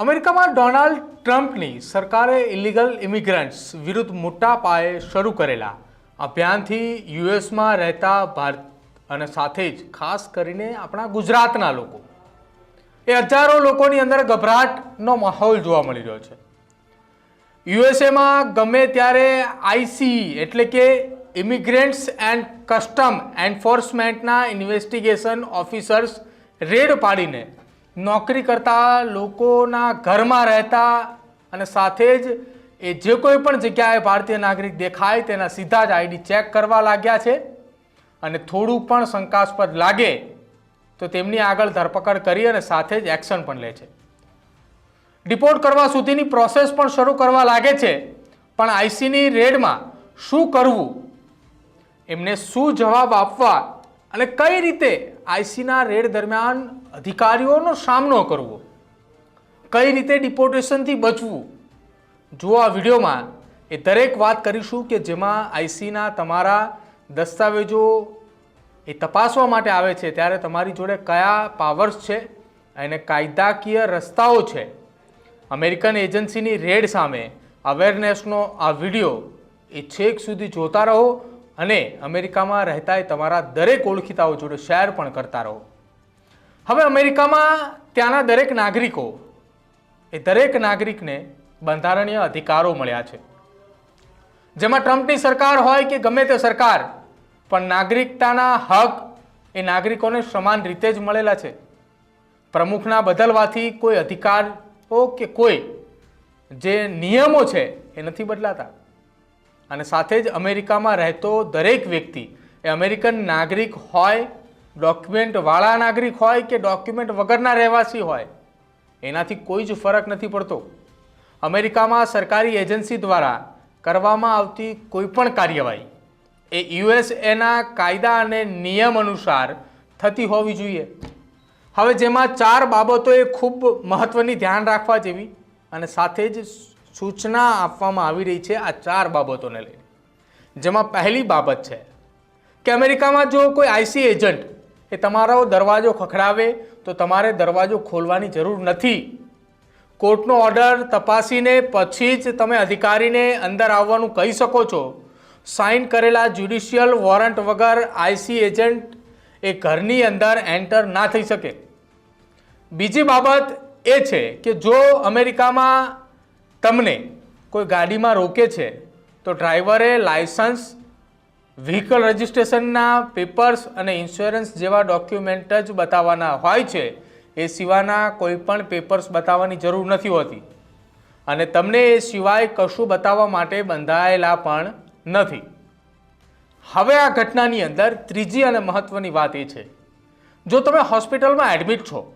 અમેરિકામાં ડોનાલ્ડ ટ્રમ્પની સરકારે ઇલીગલ ઇમિગ્રન્ટ્સ વિરુદ્ધ મોટા પાયે શરૂ કરેલા અભિયાનથી યુએસમાં રહેતા ભારત અને સાથે જ ખાસ કરીને આપણા ગુજરાતના લોકો. એ હજારો લોકોની અંદર ગભરાટનો માહોલ જોવા મળી રહ્યો છે. યુએસએમાં ગમે ત્યારે આઈસી એટલે કે ઇમિગ્રન્ટ્સ એન્ડ કસ્ટમ એન્ફોર્સમેન્ટના ઇન્વેસ્ટિગેશન ઓફિસર્સ રેડ પાડીને નોકરી કરતા લોકોના ઘરમાં રહેતા અને સાથે જ એ જે કોઈ પણ જગ્યાએ ભારતીય નાગરિક દેખાય તેના સીધા જ આઈડી ચેક કરવા લાગ્યા છે. અને થોડું પણ શંકાસ્પદ લાગે તો તેમની આગળ ધરપકડ કરી અને સાથે જ એક્શન પણ લે છે. ડિપોર્ટ કરવા સુધીની પ્રોસેસ પણ શરૂ કરવા લાગે છે. પણ આઈસીની રેડમાં શું કરવું? એમને શું જવાબ આપવા અને કઈ રીતે આઈસીના રેડ દરમિયાન અધિકારીઓનો સામનો કરવો. કઈ રીતે ડિપોર્ટેશનથી બચવું? જુઓ આ વિડીયોમાં. એ દરેક વાત કરીશું કે જેમાં આઈસીના તમારા દસ્તાવેજો એ તપાસવા માટે આવે છે. ત્યારે તમારી જોડે કયા પાવર્સ છે અને કાયદાકીય રસ્તાઓ છે. અમેરિકન એજન્સીની રેડ સામે અવેરનેસનો આ વીડિયો એ છેક સુધી જોતા રહો. અને અમેરિકામાં રહેતા તમારા દરેક ઓળખીતાઓ જોડે શેર પણ કરતા રહો. હવે અમેરિકામાં ત્યાંના દરેક નાગરિકો, એ દરેક નાગરિકને બંધારણીય અધિકારો મળ્યા છે. જેમાં ટ્રમ્પની સરકાર હોય કે ગમે તે સરકાર, પણ નાગરિકતાના હક એ નાગરિકોને સમાન રીતે જ મળેલા છે. પ્રમુખના બદલવાથી કોઈ અધિકારો કે કોઈ જે નિયમો છે એ નથી બદલાતા. અને સાથે જ અમેરિકામાં રહેતો દરેક વ્યક્તિ એ અમેરિકન નાગરિક હોય ડોક્યુમેન્ટવાળા નાગરિક હોય કે ડોક્યુમેન્ટ વગરના રહેવાસી હોય, એનાથી કોઈ જ ફરક નથી પડતો. અમેરિકામાં સરકારી એજન્સી દ્વારા કરવામાં આવતી કોઈપણ કાર્યવાહી એ યુએસએના કાયદા અને નિયમ અનુસાર થતી હોવી જોઈએ. હવે જેમાં ચાર બાબતો એ ખૂબ મહત્ત્વની ધ્યાન રાખવા જેવી અને સાથે જ સૂચના આપવામાં આવી રહી છે આ ચાર બાબતોને લઈને. જેમાં પહેલી બાબત છે કે અમેરિકામાં જો કોઈ આઈસી એજન્ટ એ તમારો દરવાજો ખખડાવે તો તમારે દરવાજો ખોલવાની જરૂર નથી. કોર્ટનો ઓર્ડર તપાસીને પછી જ તમે અધિકારીને અંદર આવવાનું કહી શકો છો. સાઇન કરેલા જ્યુડિશિયલ વોરંટ વગર આઈસી એજન્ટ એ ઘરની અંદર એન્ટર ના થઈ શકે. બીજી બાબત એ છે કે જો અમેરિકામાં તમને કોઈ ગાડીમાં રોકે છે, તો ડ્રાઈવરે લાયસન્સ વ્હીકલ રજિસ્ટ્રેશનના પેપર્સ અને ઇન્સ્યોરન્સ જેવા ડોક્યુમેન્ટ જ બતાવવાના હોય છે, એ સિવાયના કોઈ પણ પેપર્સ બતાવવાની જરૂર નથી હોતી. અને તમને એ સિવાય કશું બતાવવા માટે બંધાયેલા પણ નથી. હવે આ ઘટનાની અંદર ત્રીજી અને મહત્ત્વની વાત એ છે. જો તમે હોસ્પિટલમાં એડમિટ છો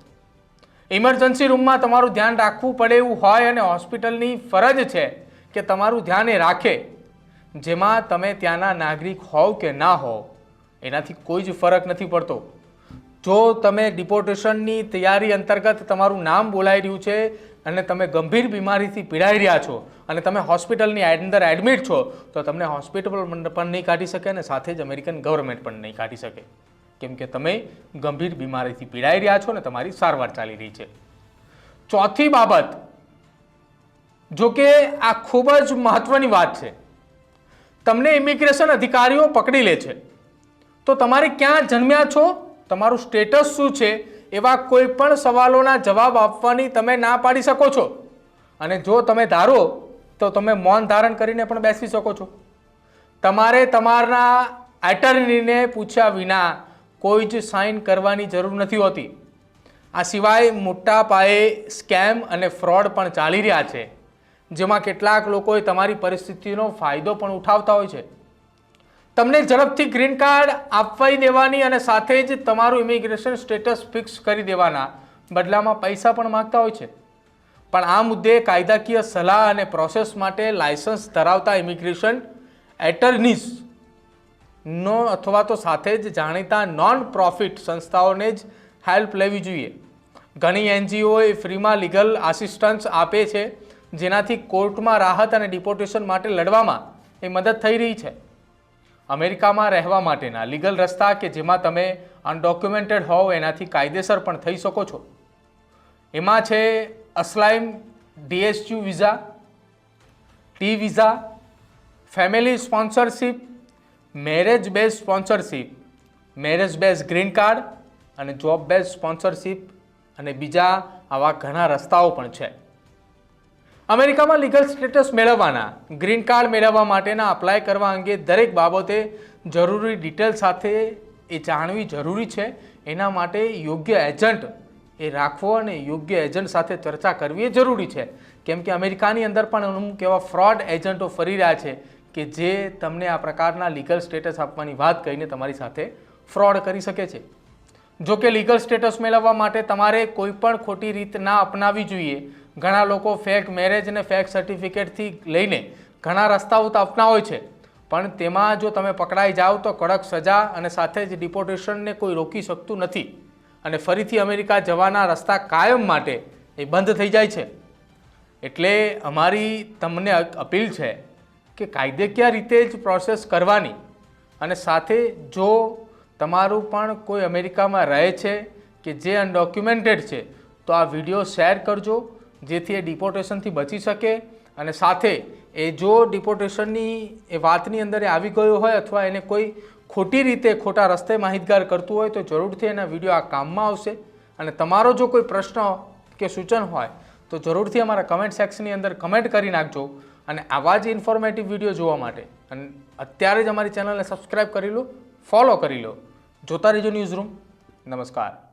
ઇમરજન્સી રૂમમાં તમારું ધ્યાન રાખવું પડે એવું હોય અને હોસ્પિટલની ફરજ છે કે તમારું ધ્યાન એ રાખે. જેમાં તમે ત્યાંના નાગરિક હોવ કે ના હોવ, એનાથી કોઈ જ ફરક નથી પડતો. જો તમે ડિપોર્ટેશનની તૈયારી અંતર્ગત તમારું નામ બોલાઈ રહ્યું છે અને તમે ગંભીર બીમારીથી પીડાઈ રહ્યા છો અને તમે હોસ્પિટલની અંદર એડમિટ છો, તો તમને હોસ્પિટલ પણ નહીં કાઢી શકે અને સાથે જ અમેરિકન ગવર્મેન્ટ પણ નહીં કાઢી શકે. કેમ કે તમે ગંભીર બીમારીથી પીડાઈ રહ્યા છો ને તમારી સારવાર ચાલી રહી છે. ચોથી બાબત, જો કે આ ખૂબ જ મહત્વની વાત છે. તમને ઇમિગ્રેશન અધિકારીઓ પકડી લે છે. તો તમારે ક્યાં જન્મ્યા છો? તમારું સ્ટેટસ શું છે? એવા કોઈ પણ સવાલોના જવાબ આપવાની તમે ના પાડી શકો છો. અને જો તમે ધારો, તો તમે મૌન ધારણ કરીને પણ બેસી શકો છો. તમારે તમારા એટર્નીને પૂછ્યા વિના કોઈ જ સાઇન કરવાની જરૂર નથી હોતી. આ સિવાય મોટા પાયે સ્કેમ અને ફ્રોડ પણ ચાલી રહ્યા છે, જેમાં કેટલાક લોકોએ તમારી પરિસ્થિતિનો ફાયદો પણ ઉઠાવતા હોય છે. તમને ઝડપથી ગ્રીન કાર્ડ આપવાઈ દેવાની અને સાથે જ તમારું ઇમિગ્રેશન સ્ટેટસ ફિક્સ કરી દેવાના બદલામાં પૈસા પણ માગતા હોય છે. પણ આ મુદ્દે કાયદાકીય સલાહ અને પ્રોસેસ માટે લાયસન્સ ધરાવતા ઇમિગ્રેશન એટર્નીઝ નો અથવા તો સાથે જ જાણીતા નોન પ્રોફિટ સંસ્થાઓને જ હેલ્પ લેવી જોઈએ. ઘણી એનજીઓ એ ફ્રીમાં લીગલ આસિસ્ટન્સ આપે છે, જેનાથી કોર્ટમાં રાહત અને ડિપોર્ટેશન માટે લડવામાં એ મદદ થઈ રહી છે. અમેરિકામાં રહેવા માટેના લીગલ રસ્તા કે જેમાં તમે અનડોક્યુમેન્ટેડ હોવ એનાથી કાયદેસર પણ થઈ શકો છો. એમાં છે asylum DSU visa T visa family sponsorship marriage base sponsorship marriage base green card અને જોબ બેઝ સ્પોન્સરશિપ અને બીજા આવા ઘણા રસ્તાઓ પણ છે. અમેરિકામાં લીગલ સ્ટેટસ મેળવવાના ગ્રીન કાર્ડ મેળવવા માટેના અપ્લાય કરવા અંગે દરેક બાબતે જરૂરી ડિટેલ સાથે એ જાણવી જરૂરી છે. એના માટે યોગ્ય એજન્ટ એ રાખવો અને યોગ્ય એજન્ટ સાથે ચર્ચા કરવી એ જરૂરી છે. કેમ કે અમેરિકાની અંદર પણ અમુક એવા ફ્રોડ એજન્ટો ફરી રહ્યા છે. કે જે તમને આ પ્રકારના લીગલ સ્ટેટસ આપવાની વાત કહીને તમારી સાથે ફ્રોડ કરી શકે છે. જો કે લીગલ સ્ટેટસ મેળવવા માટે તમારે કોઈ પણ ખોટી રીત ના અપનાવવી જોઈએ. ઘણા લોકો ફેક મેરેજ અને ફેક સર્ટિફિકેટથી લઈને ઘણા રસ્તાઓ તો અપનાવે છે. પણ તેમાં જો તમે પકડાઈ જાઓ તો કડક સજા અને સાથે જ ડિપોર્ટેશનને કોઈ રોકી શકતું નથી. અને ફરીથી અમેરિકા જવાના રસ્તા કાયમ માટે એ બંધ થઈ જાય છે. એટલે અમારી તમને અપીલ છે કે કાયદેકીય રીતે જ પ્રોસેસ કરવાની અને સાથે જો તમારું પણ કોઈ અમેરિકામાં રહે છે કે જે અનડોક્યુમેન્ટેડ છે, તો આ વીડિયો શેર કરજો, જેથી એ ડિપોર્ટેશનથી બચી શકે અને સાથે એ જો ડિપોર્ટેશનની એ વાતની અંદર એ આવી ગયો હોય અથવા એને કોઈ ખોટી રીતે ખોટા રસ્તે માહિતગાર કરતું હોય તો જરૂરથી એના વીડિયો આ કામમાં આવશે. અને તમારો જો કોઈ પ્રશ્ન કે સૂચન હોય, તો જરૂરથી અમારા કમેન્ટ સેક્શનની અંદર કમેન્ટ કરી નાખજો. અને આવા જ ઇન્ફોર્મેટિવ વીડિયો જોવા માટે. અને અત્યારે જ અમારી ચેનલને સબસ્ક્રાઈબ કરી લો ફોલો કરી લો. જોતા રહેજો ન્યૂઝ રૂમ નમસ્કાર.